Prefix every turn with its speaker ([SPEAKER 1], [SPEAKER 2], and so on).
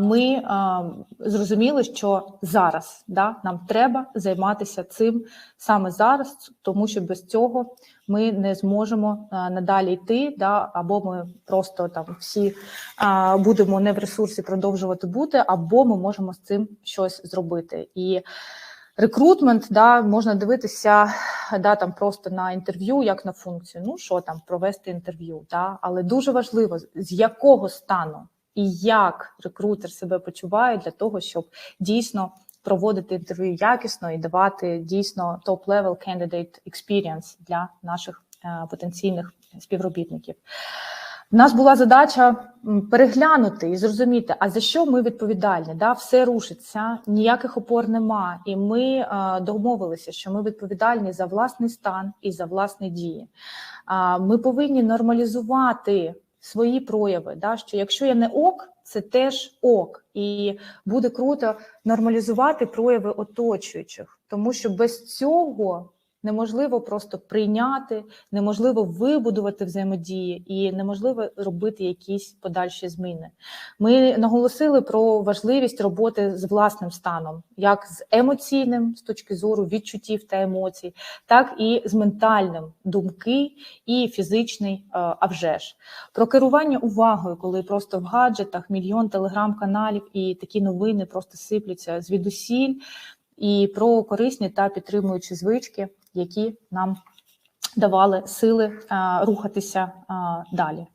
[SPEAKER 1] ми зрозуміли, що зараз да, нам треба займатися цим саме зараз, тому що без цього ми не зможемо надалі йти, да, або ми просто там всі будемо не в ресурсі продовжувати бути, або ми можемо з цим щось зробити. І рекрутмент, да, можна дивитися да, там просто на інтерв'ю, як на функцію. Ну що там, провести інтерв'ю, да, але дуже важливо, з якого стану і як рекрутер себе почуває для того, щоб дійсно проводити інтерв'ю якісно і давати дійсно топ-level candidate experience для наших е, потенційних співробітників. У нас була задача переглянути і зрозуміти, а за що ми відповідальні. Да? Все рушиться, ніяких опор нема. І ми е, домовилися, що ми відповідальні за власний стан і за власні дії. Ми повинні нормалізувати свої прояви. Да? Що якщо я не ок, це теж ок, і буде круто нормалізувати прояви оточуючих, тому що без цього неможливо просто прийняти, неможливо вибудувати взаємодії і неможливо робити якісь подальші зміни. Ми наголосили про важливість роботи з власним станом, як з емоційним з точки зору відчуттів та емоцій, так і з ментальним думки і фізичний е, а вже. Про керування увагою, коли просто в гаджетах мільйон телеграм-каналів і такі новини просто сиплються звідусіль, і про корисні та підтримуючі звички, які нам давали сили е, рухатися е, далі.